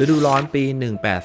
ฤดูร้อนปี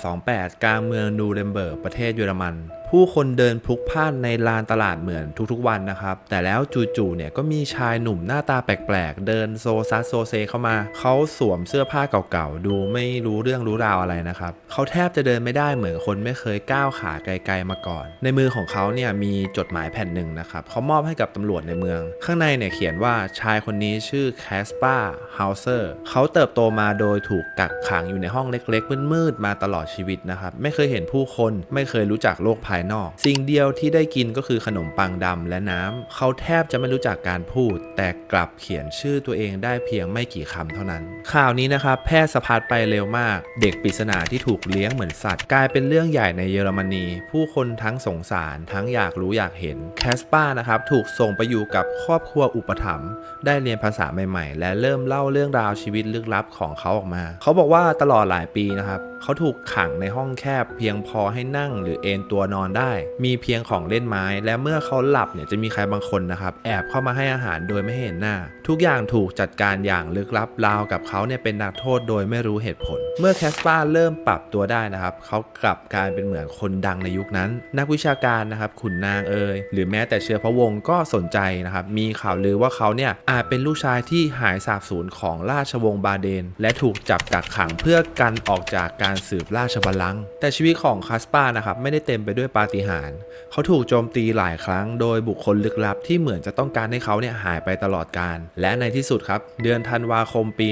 1828 กลางเมืองนูเรมเบิร์ก ประเทศเยอรมัน ผู้คนเดินพลุกพล่านในลานตลาดเหมือนทุกๆวันนะครับ แต่แล้วจู่ๆเนี่ยก็มีชายหนุ่มหน้าตาแปลกๆ เดินโซซัสโซเซเข้ามา เขาสวมเสื้อผ้าเก่าๆ ดูไม่รู้เรื่องรู้ราวอะไรนะครับ เขาแทบจะเดินไม่ได้เหมือนคนไม่เคยก้าวขาไกลๆมาก่อน ในมือของเขาเนี่ยมีจดหมายแผ่นหนึ่งนะครับ เขามอบให้กับตำรวจในเมือง ข้างในเนี่ยเขียนว่าชายคนนี้ชื่อแคสปาเฮาเซอร์เขาเติบโตมาโดยถูกกักขังอยู่ในห้องเล็กๆมืดๆมาตลอดชีวิตนะครับ ไม่เคยเห็นผู้คน ไม่เคยรู้จักโลกภายนอก สิ่งเดียวที่ได้กินก็คือขนมปังดำและน้ำเขาแทบจะไม่รู้จักการพูด แต่กลับเขียนชื่อตัวเองได้เพียงไม่กี่คำเท่านั้น ข่าวนี้นะครับแพร่สะพัดไปเร็วมาก เด็กปริศนาที่ถูกเลี้ยงเหมือนสัตว์ กลายเป็นเรื่องใหญ่ในเยอรมนี ผู้คนทั้งสงสารทั้งอยากรู้อยากเห็นแคสปานะครับถูกส่งไปอยู่กับครอบครัวอุปถัมภ์ได้เรียนภาษาใหม่ๆ และเริ่มเล่าเรื่องราวชีวิตลึกลับของเขาออกมา เขาบอกว่าตลอดหลายปีนะครับ เขาถูกขังในห้องแคบเพียงพอให้นั่งหรือเอนตัวนอนได้ มีเพียงของเล่นไม้ และเมื่อเขาหลับเนี่ยจะมีใครบางคนนะครับ แอบเข้ามาให้อาหารโดยไม่เห็นหน้า ทุกอย่างถูกจัดการอย่างลึกลับราวกับเขาเนี่ยเป็นนักโทษโดยไม่รู้เหตุผล เมื่อแคสปาเริ่มปรับตัวได้นะครับ เขากลับกลายเป็นเหมือนคนดังในยุคนั้น นักวิชาการนะครับขุนนางเอ่ยหรือแม้แต่เชื้อพระวงศ์ก็สนใจนะครับมีข่าวลือว่าเขาเนี่ยอาจเป็นลูกชายที่หายสาบสูญของราชวงศ์บาเดน และถูกจับกักขังเพื่อกันออกจากการสืบราชบัลลังก์แต่ชีวิตของคาสปานะครับไม่ได้เต็มไปด้วยปาฏิหาริย์เขาถูกโจมตีหลายครั้งโดยบุคคลลึกลับที่เหมือนจะต้องการให้เขาเนี่ยหายไปตลอดกาลและในที่สุดครับเดือนธันวาคมปี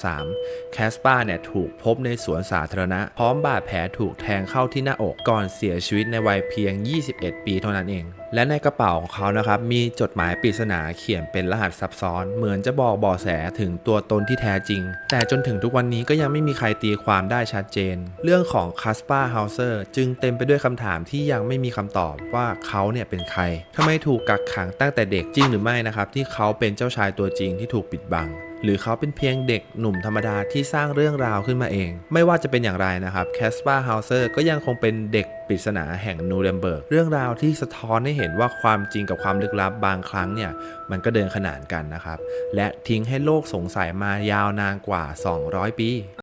1833 แคสปาเนี่ยถูกพบในสวนสาธารณะ พร้อมบาดแผลถูกแทงเข้าที่หน้าอกก่อนเสียชีวิตในวัยเพียง 21 ปีเท่านั้นเอง และในกระเป๋าของเขานะครับมีจดหมายปริศนาเขียนเป็นรหัสซับซ้อน เหมือนจะบอกเบาะแสถึงตัวตนที่แท้จริง แต่จนถึงทุกวันนี้ก็ยังไม่มีใครตีความได้ชัชัดเจน เรื่องของคาสปาเฮาเซอร์จึงเต็มไปด้วยคำถามที่ยังไม่มีคำตอบว่าเขาเนี่ยเป็นใครทำไมถูกกักขังตั้งแต่เด็กจริงหรือไม่นะครับที่เขาเป็นเจ้าชายตัวจริงที่ถูกปิดบังหรือเขาเป็นเพียงเด็กหนุ่มธรรมดาที่สร้างเรื่องราวขึ้นมาเอง ไม่ว่าจะเป็นอย่างไรนะครับแคสปาเฮาเซอร์ก็ยังคงเป็นเด็กปริศนาแห่งนูเรมเบิร์กเรื่องราวที่สะท้อนให้เห็นว่าความจริงกับความลึกลับบางครั้งเนี่ยมันก็เดินขนานกันนะครับ และทิ้งให้โลกสงสัยมายาวนานกว่า 200 ปี